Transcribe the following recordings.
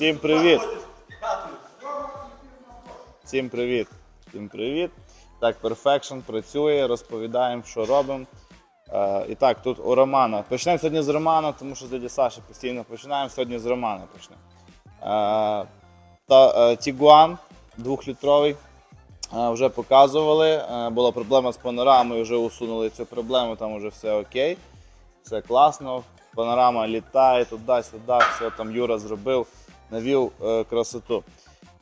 Всім привіт! Всім привіт! Всім привіт! Так, Perfection працює, розповідаємо, що робимо. Е, і так, тут у Романа. Почнемо сьогодні з Романа, тому що з дяді Саші постійно починаємо. Сьогодні з Романа почнемо. Е, та, е, Тігуан двохлітровий. Е, Вже показували. Е, Була проблема з панорамою, вже усунули цю проблему, там вже все окей. Все класно. Панорама літає туди-сюди, все там Юра зробив, навів е, красоту.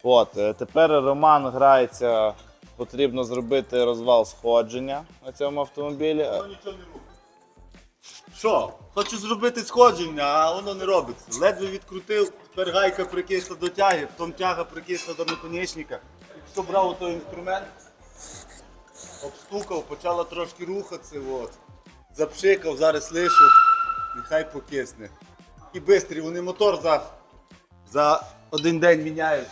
От, е, тепер Роман грається, потрібно зробити розвал сходження на цьому автомобілі. Е, нічого не робить. Що? Хочу зробити сходження, а воно не робиться. Ледве відкрутив, тепер гайка прикисла до тяги, потім тяга прикисла до наконечника. Якщо брав той інструмент, обстукав, почала трошки рухатися, от. запшикав, зараз лишу, нехай покисне. І швидкі, вони мотор за, за один день міняють.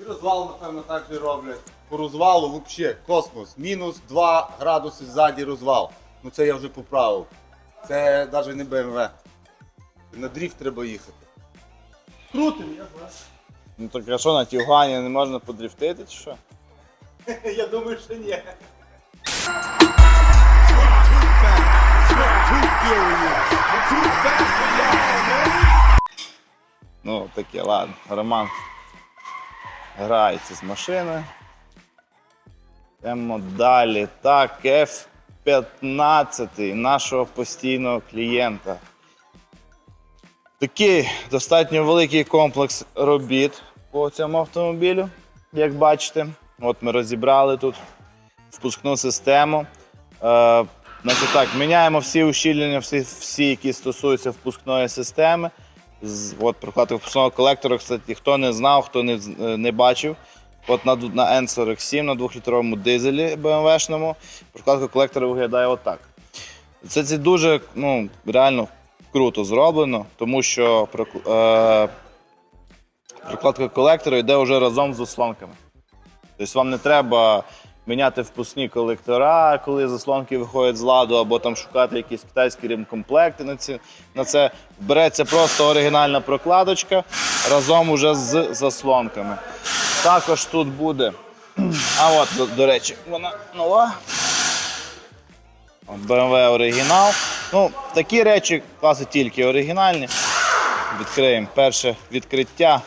І розвал, напевно, так же роблять. По розвалу взагалі космос. Мінус 2 градуси ззаді розвал. Ну це я вже поправив. Це навіть не БМВ. На дріфт треба їхати. Крутим, я знаю. Ну так а що на Тігуані не можна подрифтити чи що? Я думаю, що ні. Ну, таке, ладно. Роман грається з машини. Йдемо далі. Так, F15 нашого постійного клієнта. Такий достатньо великий комплекс робіт по цьому автомобілю, як бачите. От ми розібрали тут впускну систему. Е, значить так, міняємо всі ущільнення, всі, всі, які стосуються впускної системи. От прокладка впускного колектора, кстати, хто не знав, хто не, е, не бачив. От на, на N47 на 2-літровому дизелі BMW-шному прокладка колектора виглядає отак. Це, це дуже ну, реально круто зроблено, тому що е, прокладка колектора йде вже разом з заслонками. Тобто вам не треба міняти впускні колектора, коли заслонки виходять з ладу, або там шукати якісь китайські ремкомплекти на, ці, на це. Береться просто оригінальна прокладочка разом уже з заслонками. Також тут буде. А от, до, речі, вона нова. BMW оригінал. Ну, такі речі класи тільки оригінальні. Відкриємо перше відкриття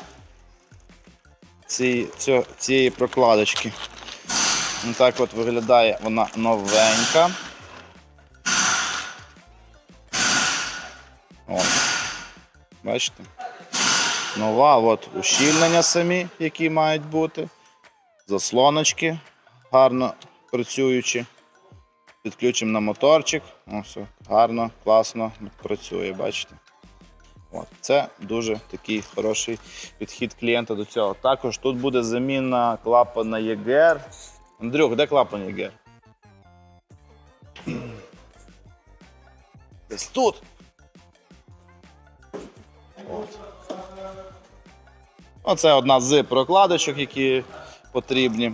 цієї, цієї прокладочки. Ну, Так от виглядає вона новенька. От. Бачите? Нова, от ущільнення самі, які мають бути. Заслоночки гарно працюючі. Підключимо на моторчик. О, все, гарно, класно працює, бачите? От, це дуже такий хороший підхід клієнта до цього. Також тут буде заміна клапана ЄГР. Андрюх, де клапан ЄГР? Десь тут. От. Оце одна з прокладочок, які потрібні.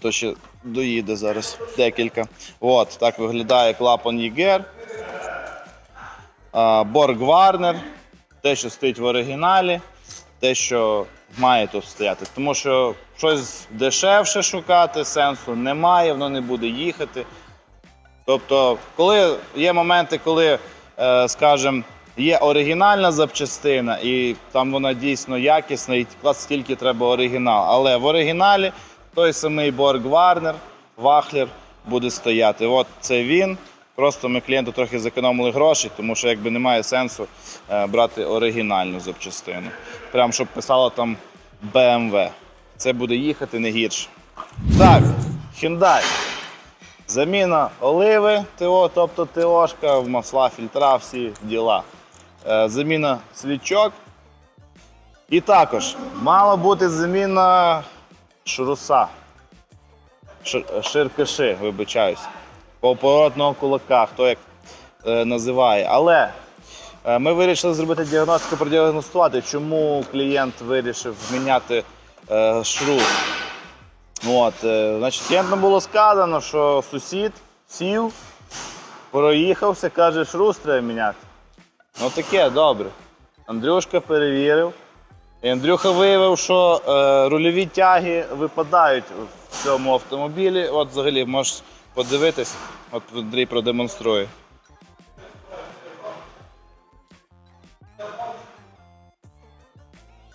То ще доїде зараз декілька. От, так виглядає клапан ЄГР. Борг Варнер, те, що стоїть в оригіналі, те, що має тут стояти. Тому що щось дешевше шукати, сенсу немає, воно не буде їхати. Тобто, коли є моменти, коли, е, скажімо, є оригінальна запчастина, і там вона дійсно якісна, і клас тільки треба оригінал. Але в оригіналі той самий Борг Варнер, Вахлер буде стояти. От це він. Просто ми клієнту трохи зекономили гроші, тому що якби немає сенсу е, брати оригінальну запчастину. Прям щоб писало там BMW. Це буде їхати не гірше. Так, Hyundai. Заміна оливи ТО, тобто ТОшка, масла, фільтра, всі діла. Е, Заміна свічок. І також мала бути заміна шруса. Шир- Ширкаши, вибачаюсь. Поворотного кулака, хто як е, називає. Але е, ми вирішили зробити діагностику, продіагностувати, чому клієнт вирішив міняти е, шрус. От, е, значить, клієнтам було сказано, що сусід сів, проїхався, каже, шрус треба міняти. Ну таке, добре. Андрюшка перевірив. І Андрюха виявив, що е, рульові тяги випадають в цьому автомобілі. От взагалі можеш подивитись, от Андрій продемонструє.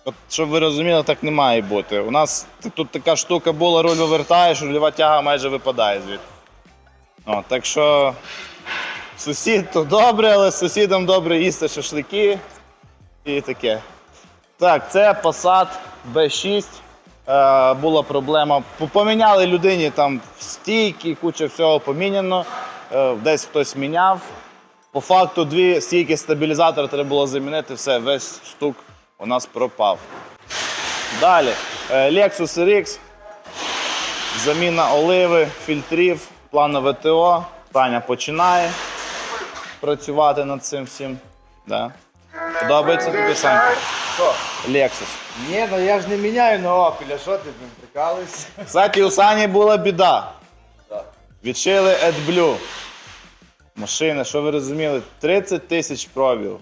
От, щоб ви розуміли, так не має бути. У нас тут така штука була, руль вивертаєш, рульова тяга майже випадає звідти. О, так що сусід то добре, але сусідам добре їсти шашлики і таке. Так, це Passat B6. Е, була проблема. Поміняли людині там стійки, куча всього поміняно. Е, десь хтось міняв. По факту дві стійки стабілізатора треба було замінити, все, весь стук у нас пропав. Далі. е, Lexus RX. Заміна оливи, фільтрів, планове ТО. Таня починає працювати над цим всім. Да. Подобається тобі Сань? Що? Lexus. Ні, ну я ж не міняю на опіля, що ти блин, прикалуєшся? Кстати, у Сані була біда. Так. Відшили AdBlue. Машина, що ви розуміли, 30 тисяч пробів.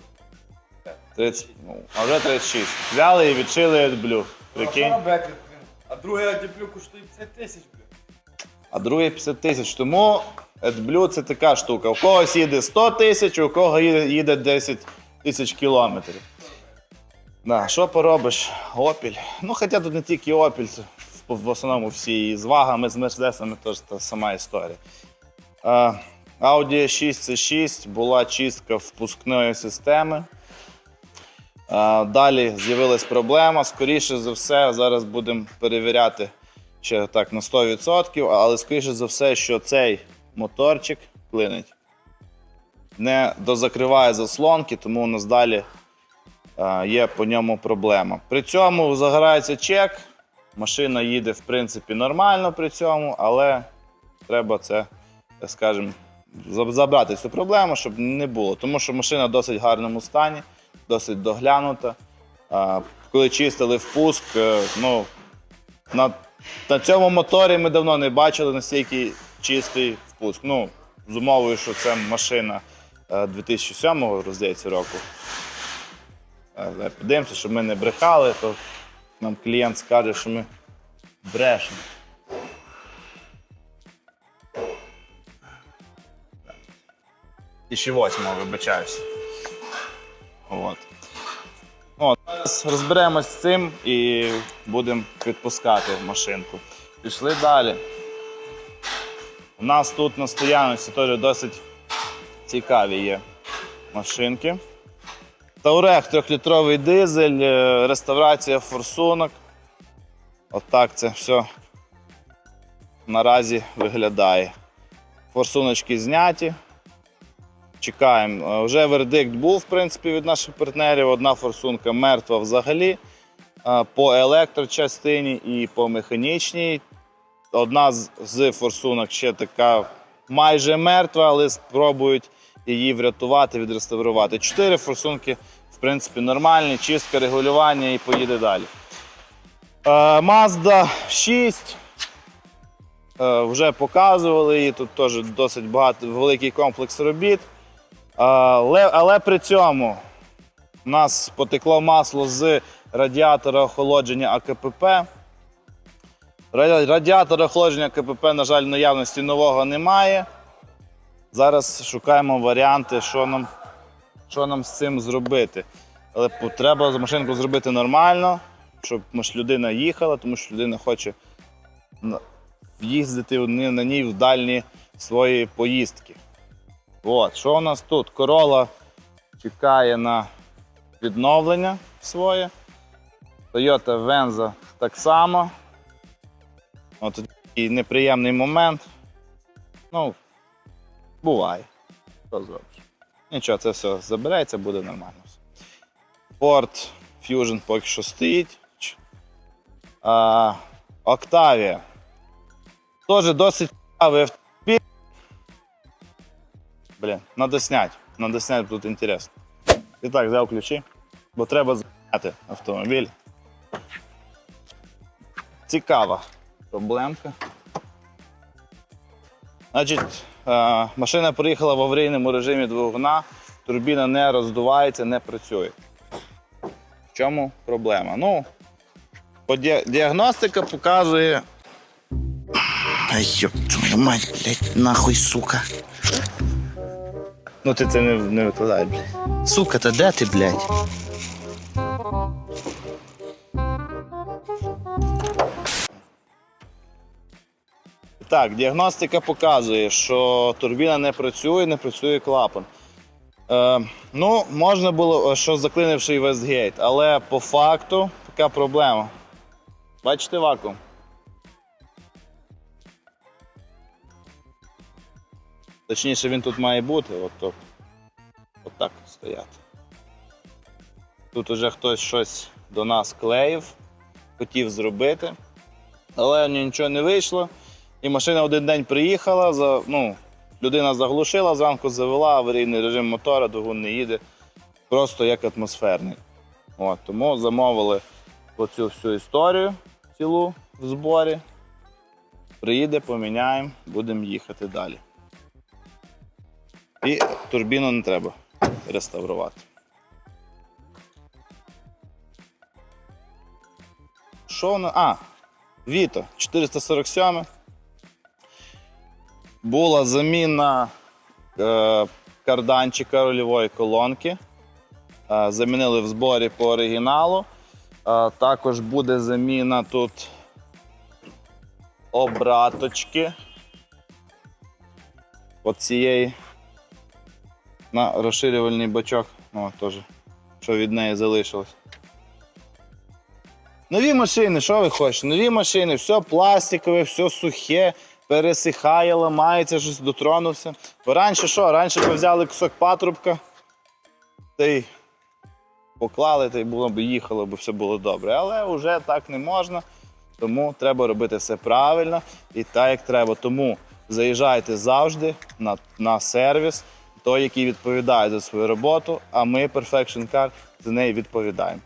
30, ну, а вже 36. Взяли і відшили AdBlue. Прикинь. робити, блін? А другий адіплю коштує 50 тисяч, блін. А другий 50 тисяч. Тому AdBlue це така штука. У когось їде 100 тисяч, у кого їде, їде 10 тисяч кілометрів. Да, що поробиш? Опіль. Ну, хоча тут не тільки Опіль, в, основному всі з вагами, з мерседесами теж та сама історія. Audi 6 c 6 була чистка впускної системи. Далі з'явилась проблема. Скоріше за все, зараз будемо перевіряти ще так на 100%, але скоріше за все, що цей моторчик клинить. Не дозакриває заслонки, тому у нас далі е, є по ньому проблема. При цьому загорається чек. Машина їде, в принципі, нормально при цьому, але треба це, так скажемо, забрати цю проблему, щоб не було. Тому що машина в досить гарному стані, досить доглянута. А, Коли чистили впуск, е, ну, на, на цьому моторі ми давно не бачили настільки чистий впуск. Ну, з умовою, що це машина е, 2007 здається, року. Е, Подивимося, щоб ми не брехали, то нам клієнт скаже, що ми брешемо. І ще восьмого, вибачаюся. От. От, розберемось з цим і будемо відпускати машинку. Пішли далі. У нас тут на стоянці теж досить цікаві є машинки. Таурек 3-літровий дизель, е, реставрація форсунок. Отак це все наразі виглядає. Форсуночки зняті. Чекаємо. Е, Вже вердикт був, в принципі, від наших партнерів. Одна форсунка мертва взагалі. Е, По електрочастині і по механічній. Одна з форсунок ще така майже мертва, але спробують її врятувати, відреставрувати. Чотири форсунки, в принципі, нормальні, чистка, регулювання і поїде далі. Е, Mazda 6. Е, Вже показували її, тут теж досить багато, великий комплекс робіт. Е, Але, але при цьому у нас потекло масло з радіатора охолодження АКПП. Раді- Радіатора охолодження КПП, на жаль, наявності нового немає. Зараз шукаємо варіанти, що нам, що нам з цим зробити. Але треба машинку зробити нормально, щоб людина їхала, тому що людина хоче їздити на ній в дальні свої поїздки. От, що у нас тут? Корола чекає на відновлення своє. Toyota Venza так само. От такий неприємний момент. Ну, буває. Що зробиш? Нічого, це все забереться, буде нормально. Ford Fusion поки що стоїть. А. Теж досить цікавий автомобіль. Блін, надо снять. Надо снять, тут інтересно. І так, взяв ключі, бо треба зняти автомобіль. Цікава проблемка. Значить, е, машина приїхала в аварійному режимі двигуна, турбіна не роздувається, не працює. В чому проблема? Ну, діагностика показує. Ай, твою мать, блядь, нахуй, сука. Ну ти це не, не викладай, блядь. Сука, та де ти, блядь? Так, діагностика показує, що турбіна не працює, не працює клапан. Е, ну, можна було, е, що заклинивши Вестгейт, але по факту така проблема. Бачите вакуум? Точніше, він тут має бути, от, от, от так стояти. Тут уже хтось щось до нас клеїв, хотів зробити, але нічого не вийшло. І машина один день приїхала, за, ну, людина заглушила, зранку завела, аварійний режим мотора, двигун не їде. Просто як атмосферний. От, тому замовили оцю всю історію цілу в зборі. Приїде, поміняємо, будемо їхати далі. І турбіну не треба реставрувати. Що воно? А, Віто 447. Була заміна е, карданчика рульової колонки. Е, замінили в зборі по оригіналу. Е, також буде заміна тут обраточки. От цієї на розширювальний бачок. О, теж, що від неї залишилось. Нові машини, що ви хочете? Нові машини, все пластикове, все сухе, пересихає, ламається, щось дотронувся. Бо раніше що? Раніше ми взяли кусок патрубка, та й поклали, та й було б їхало, б все було добре. Але вже так не можна. Тому треба робити все правильно і так, як треба. Тому заїжджайте завжди на, на сервіс, той, який відповідає за свою роботу, а ми, Perfection Car, за неї відповідаємо.